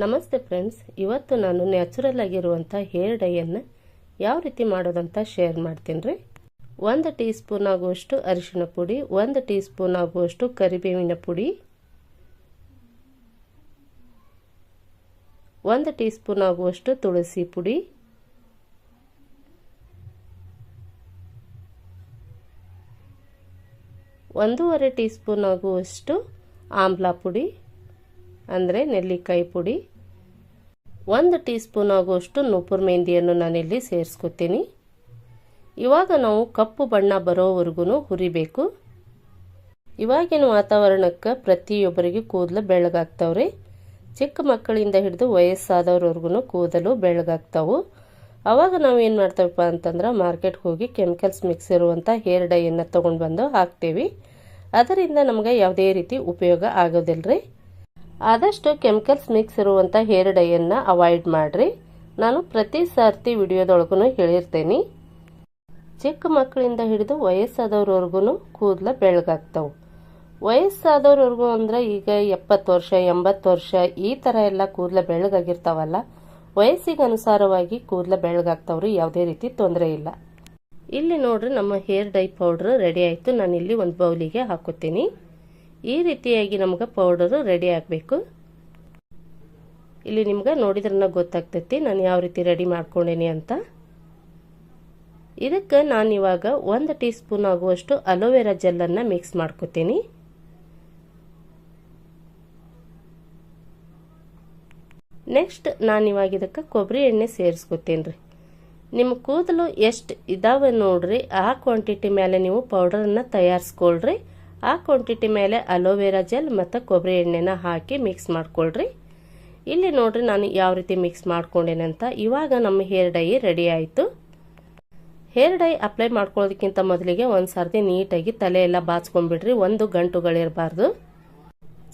ನಮಸ್ತೆ ಫ್ರೆಂಡ್ಸ್, ಇವತ್ತು ನಾನು ನ್ಯಾಚುರಲ್ ಆಗಿರುವಂಥ ಹೇರ್ ಡೈಯನ್ನು ಯಾವ ರೀತಿ ಮಾಡೋದಂತ ಶೇರ್ ಮಾಡ್ತೀನಿ ರೀ. ಒಂದು ಟೀ ಸ್ಪೂನ್ ಆಗುವಷ್ಟು ಅರಿಶಿನ ಪುಡಿ, ಒಂದು ಟೀ ಸ್ಪೂನ್ ಆಗುವಷ್ಟು ಕರಿಬೇವಿನ ಪುಡಿ, ಒಂದು ಟೀ ಸ್ಪೂನ್ ಆಗುವಷ್ಟು ತುಳಸಿ ಪುಡಿ, ಒಂದೂವರೆ ಟೀ ಸ್ಪೂನ್ ಆಗುವಷ್ಟು ಆಮ್ಲಾ ಪುಡಿ ಅಂದರೆ ನೆಲ್ಲಿಕಾಯಿ ಪುಡಿ. ಒಂದು ಟೀ ಸ್ಪೂನ್ ಆಗುವಷ್ಟು ನೂಪುರ್ ಮೆಹಂದಿಯನ್ನು ನಾನಿಲ್ಲಿ ಸೇರಿಸ್ಕೊತೀನಿ. ಇವಾಗ ನಾವು ಕಪ್ಪು ಬಣ್ಣ ಬರೋವರೆಗೂ ಹುರಿಬೇಕು. ಇವಾಗಿನ ವಾತಾವರಣಕ್ಕೆ ಪ್ರತಿಯೊಬ್ಬರಿಗೆ ಕೂದಲು ಬೆಳಗಾಗ್ತಾವ್ರಿ ಚಿಕ್ಕ ಮಕ್ಕಳಿಂದ ಹಿಡಿದು ವಯಸ್ಸಾದವ್ರವರೆಗೂ ಕೂದಲು ಬೆಳಗಾಗ್ತಾವು ಅವಾಗ ಏನು ಮಾಡ್ತೇವಪ್ಪ ಅಂತಂದ್ರೆ ಮಾರ್ಕೆಟ್ಗೆ ಹೋಗಿ ಕೆಮಿಕಲ್ಸ್ ಮಿಕ್ಸ್ ಇರುವಂಥ ಹೇರ್ ಡೈಯನ್ನು ತೊಗೊಂಡು ಬಂದು ಹಾಕ್ತೇವೆ. ಅದರಿಂದ ನಮಗೆ ಯಾವುದೇ ರೀತಿ ಉಪಯೋಗ ಆಗೋದಿಲ್ಲ ರೀ ಆದಷ್ಟು ಕೆಮಿಕಲ್ಸ್ ಮಿಕ್ಸ್ ಇರುವಂಥ ಹೇರ್ ಡೈಯನ್ನು ಅವಾಯ್ಡ್ ಮಾಡಿರಿ. ನಾನು ಪ್ರತಿ ಸರ್ತಿ ವಿಡಿಯೋದೊಳಗೂ ಹೇಳಿರ್ತೇನೆ. ಚಿಕ್ಕ ಮಕ್ಕಳಿಂದ ಹಿಡಿದು ವಯಸ್ಸಾದವ್ರವರೆಗೂ ಕೂದಲ ಬೆಳಗಾಗ್ತವೆ. ವಯಸ್ಸಾದವ್ರವರೆಗೂ ಅಂದ್ರೆ ಈಗ ಎಪ್ಪತ್ತು ವರ್ಷ, ಎಂಬತ್ತು ವರ್ಷ ಈ ಥರ ಎಲ್ಲ ಕೂದಲ ಬೆಳಗಾಗಿರ್ತಾವಲ್ಲ ವಯಸ್ಸಿಗೆ ಅನುಸಾರವಾಗಿ ಕೂದಲ ಬೆಳಗಾಗ್ತಾವ್ರಿ, ಯಾವುದೇ ರೀತಿ ತೊಂದರೆ ಇಲ್ಲ. ಇಲ್ಲಿ ನೋಡ್ರಿ ನಮ್ಮ ಹೇರ್ ಡೈ ಪೌಡ್ರ್ ರೆಡಿ ಆಯಿತು. ನಾನು ಇಲ್ಲಿ ಒಂದು ಬೌಲಿಗೆ ಹಾಕೋತೀನಿ ಈ ರೀತಿಯಾಗಿ ನಮ್ಗೆ ಪೌಡರು ರೆಡಿ ಆಗಬೇಕು. ಇಲ್ಲಿ ನಿಮ್ಗೆ ನೋಡಿದ್ರನ್ನ ಗೊತ್ತಾಗ್ತೈತಿ, ನಾನು ಯಾವ ರೀತಿ ರೆಡಿ ಮಾಡ್ಕೊಂಡೇನಿ ಅಂತ. ಇದಕ್ಕೆ ನಾನು ಇವಾಗ ಒಂದು ಟೀ ಸ್ಪೂನ್ ಆಗುವಷ್ಟು ಅಲೋವೆರಾ ಜೆಲ್ಲನ್ನು ಮಿಕ್ಸ್ ಮಾಡ್ಕೋತೀನಿ. ನೆಕ್ಸ್ಟ್ ನಾನು ಇವಾಗ ಇದಕ್ಕೆ ಕೊಬ್ಬರಿ ಎಣ್ಣೆ ಸೇರಿಸ್ಕೊತೀನಿ ರೀ ನಿಮ್ಮ ಕೂದಲು ಎಷ್ಟು ಇದಾವೆ ನೋಡ್ರಿ, ಆ ಕ್ವಾಂಟಿಟಿ ಮೇಲೆ ನೀವು ಪೌಡರನ್ನು ತಯಾರಿಸ್ಕೊಳ್ರಿ. ಆ ಕ್ವಾಂಟಿಟಿ ಮೇಲೆ ಅಲೋವೆರಾ ಜೆಲ್ ಮತ್ತು ಕೊಬ್ಬರಿ ಎಣ್ಣೆನ ಹಾಕಿ ಮಿಕ್ಸ್ ಮಾಡ್ಕೊಳ್ರಿ. ಇಲ್ಲಿ ನೋಡ್ರಿ ನಾನು ಯಾವ ರೀತಿ ಮಿಕ್ಸ್ ಮಾಡ್ಕೊಂಡೇನೆ ಅಂತ. ಇವಾಗ ನಮ್ಮ ಹೇರ್ ಡೈ ರೆಡಿ ಆಯಿತು. ಹೇರ್ ಡೈ ಅಪ್ಲೈ ಮಾಡ್ಕೊಳ್ಳೋದಕ್ಕಿಂತ ಮೊದಲಿಗೆ ಒಂದು ಸರ್ತಿ ನೀಟಾಗಿ ತಲೆ ಎಲ್ಲ ಬಾಚ್ಕೊಂಡ್ಬಿಡ್ರಿ. ಒಂದು ಗಂಟುಗಳಿರಬಾರ್ದು.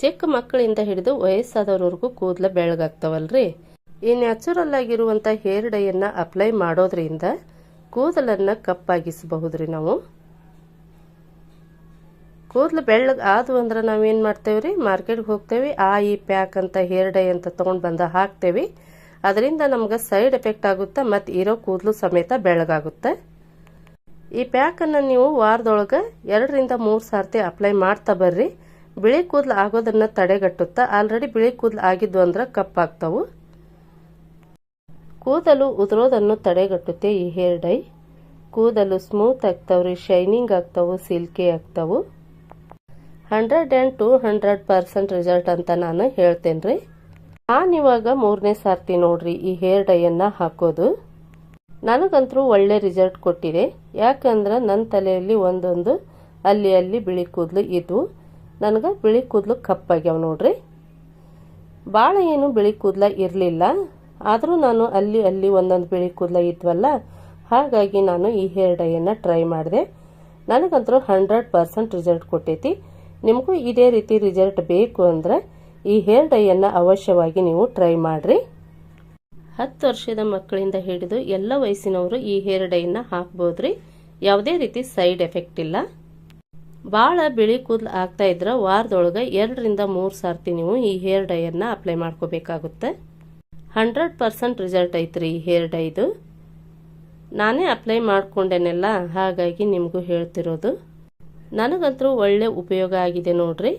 ಚಿಕ್ಕ ಮಕ್ಕಳಿಂದ ಹಿಡಿದು ವಯಸ್ಸಾದವ್ರವರೆಗೂ ಕೂದಲು ಬೆಳಗಾಗ್ತಾವಲ್ರಿ. ಈ ನ್ಯಾಚುರಲ್ ಆಗಿರುವಂಥ ಹೇರ್ ಡೈಯನ್ನು ಅಪ್ಲೈ ಮಾಡೋದ್ರಿಂದ ಕೂದಲನ್ನು ಕಪ್ಪಾಗಿಸಬಹುದ್ರಿ ನಾವು. ಕೂದಲು ಬೆಳ್ಳಗೆ ಆದವು ಅಂದ್ರೆ ನಾವೇನು ಮಾಡ್ತೇವೆ ರೀ ಮಾರ್ಕೆಟ್ಗೆ ಹೋಗ್ತೇವೆ. ಆ ಈ ಪ್ಯಾಕ್ ಅಂತ ಹೇರ್ ಡೈ ಅಂತ ತೊಗೊಂಡು ಬಂದು ಹಾಕ್ತೇವೆ. ಅದರಿಂದ ನಮ್ಗೆ ಸೈಡ್ ಎಫೆಕ್ಟ್ ಆಗುತ್ತೆ ಮತ್ತು ಇರೋ ಕೂದಲು ಸಮೇತ ಬೆಳಗಾಗುತ್ತೆ ಈ ಪ್ಯಾಕನ್ನು ನೀವು ವಾರದೊಳಗೆ ಎರಡರಿಂದ ಮೂರು ಸಾರ್ತಿ ಅಪ್ಲೈ ಮಾಡ್ತಾ ಬರ್ರಿ. ಬಿಳಿ ಕೂದಲು ಆಗೋದನ್ನು ತಡೆಗಟ್ಟುತ್ತಾ ಆಲ್ರೆಡಿ ಬಿಳಿ ಕೂದಲು ಆಗಿದ್ದು ಅಂದ್ರೆ ಕಪ್ಪಾಗ್ತವು ಕೂದಲು ಉದುರೋದನ್ನು ತಡೆಗಟ್ಟುತ್ತೆ ಈ ಹೇರ್ ಡೈ ಕೂದಲು ಸ್ಮೂತ್ ಆಗ್ತಾವ್ರಿ ಶೈನಿಂಗ್ ಆಗ್ತಾವು silky ಆಗ್ತಾವು. Hundred and two hundred percent result ಅಂತ ನಾನು ಹೇಳ್ತೇನೆ ರೀ ನಾನಿವಾಗ ಮೂರನೇ ಸಾರ್ತಿ ನೋಡ್ರಿ, ಈ ಹೇರ್ ಡೈಯನ್ನು ಹಾಕೋದು. ನನಗಂತರೂ ಒಳ್ಳೆ ರಿಸಲ್ಟ್ ಕೊಟ್ಟಿದೆ. ಯಾಕಂದ್ರೆ ನನ್ನ ತಲೆಯಲ್ಲಿ ಒಂದೊಂದು ಅಲ್ಲಿ ಅಲ್ಲಿ ಬಿಳಿ ಕೂದಲು ಇದ್ವು ನನಗೆ ಬಿಳಿ ಕೂದಲು ಕಪ್ಪಾಗ್ಯಾವ ನೋಡ್ರಿ. ಭಾಳ ಏನು ಬಿಳಿ ಕೂದಲ ಇರಲಿಲ್ಲ. ಆದರೂ ನಾನು ಅಲ್ಲಿ ಅಲ್ಲಿ ಒಂದೊಂದು ಬಿಳಿ ಕೂದಲ ಇದ್ವಲ್ಲ, ಹಾಗಾಗಿ ನಾನು ಈ ಹೇರ್ ಡೈಯನ್ನು ಟ್ರೈ ಮಾಡಿದೆ. ನನಗಂತರೂ ಹಂಡ್ರೆಡ್ ಪರ್ಸೆಂಟ್ ರಿಸಲ್ಟ್ ಕೊಟ್ಟೈತಿ. ನಿಮಗೂ ಇದೇ ರೀತಿ ರಿಸಲ್ಟ್ ಬೇಕು ಅಂದರೆ ಈ ಹೇರ್ ಡೈಯನ್ನು ಅವಶ್ಯವಾಗಿ ನೀವು ಟ್ರೈ ಮಾಡಿರಿ. ಹತ್ತು ವರ್ಷದ ಮಕ್ಕಳಿಂದ ಹಿಡಿದು ಎಲ್ಲ ವಯಸ್ಸಿನವರು ಈ ಹೇರ್ ಡೈನ ಹಾಕ್ಬೋದ್ರಿ. ಯಾವುದೇ ರೀತಿ ಸೈಡ್ ಎಫೆಕ್ಟ್ ಇಲ್ಲ. ಭಾಳ ಬಿಳಿ ಕೂದಲು ಆಗ್ತಾ ಇದ್ರೆ ವಾರದೊಳಗೆ ಎರಡರಿಂದ ಮೂರು ಸಾರ್ತಿ ನೀವು ಈ ಹೇರ್ ಡೈಯನ್ನು ಅಪ್ಲೈ ಮಾಡ್ಕೋಬೇಕಾಗುತ್ತೆ. ಹಂಡ್ರೆಡ್ ಪರ್ಸೆಂಟ್ ರಿಸಲ್ಟ್ ಐತ್ರಿ ಈ ಹೇರ್ ಡೈದು ನಾನೇ ಅಪ್ಲೈ ಮಾಡ್ಕೊಂಡೇನೆಲ್ಲ, ಹಾಗಾಗಿ ನಿಮಗೂ ಹೇಳ್ತಿರೋದು. ನನಗಂತರೂ ಒಳ್ಳೆ ಉಪಯೋಗ ಆಗಿದೆ ನೋಡ್ರಿ.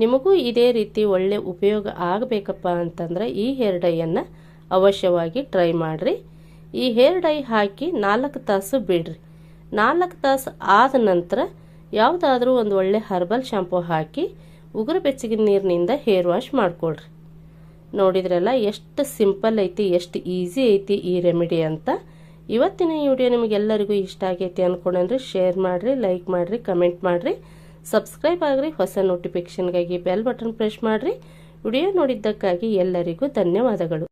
ನಿಮಗೂ ಇದೇ ರೀತಿ ಒಳ್ಳೆ ಉಪಯೋಗ ಆಗಬೇಕಪ್ಪ ಅಂತಂದ್ರೆ ಈ ಹೇರ್ ಡೈಯನ್ನು ಅವಶ್ಯವಾಗಿ ಟ್ರೈ ಮಾಡಿರಿ. ಈ ಹೇರ್ ಡೈ ಹಾಕಿ ನಾಲ್ಕು ತಾಸು ಬಿಡ್ರಿ. ನಾಲ್ಕು ತಾಸು ಆದ ನಂತರ ಯಾವುದಾದ್ರೂ ಒಂದು ಒಳ್ಳೆ ಹರ್ಬಲ್ ಶಾಂಪೂ ಹಾಕಿ ಉಗುರು ಬೆಚ್ಚಗಿನ ನೀರಿನಿಂದ ಹೇರ್ ವಾಶ್ ಮಾಡ್ಕೊಳ್ರಿ. ನೋಡಿದ್ರಲ್ಲ, ಎಷ್ಟು ಸಿಂಪಲ್ ಐತಿ, ಎಷ್ಟು ಈಸಿ ಐತಿ ಈ ರೆಮಿಡಿ ಅಂತ. ಇವತ್ತಿನ ಈ ವಿಡಿಯೋ ನಿಮಗೆಲ್ಲರಿಗೂ ಇಷ್ಟ ಆಗೈತಿ ಅನ್ಕೊಂಡ್ರೆ ಶೇರ್ ಮಾಡಿರಿ ಲೈಕ್ ಮಾಡಿರಿ ಕಮೆಂಟ್ ಮಾಡಿರಿ. ಸಬ್ಸ್ಕ್ರೈಬ್ ಆಗ್ರಿ, ಹೊಸ ನೋಟಿಫಿಕೇಶನ್ಗಾಗಿ ಬೆಲ್ ಬಟನ್ ಪ್ರೆಸ್ ಮಾಡಿರಿ. ವಿಡಿಯೋ ನೋಡಿದ್ದಕ್ಕಾಗಿ ಎಲ್ಲರಿಗೂ ಧನ್ಯವಾದಗಳು.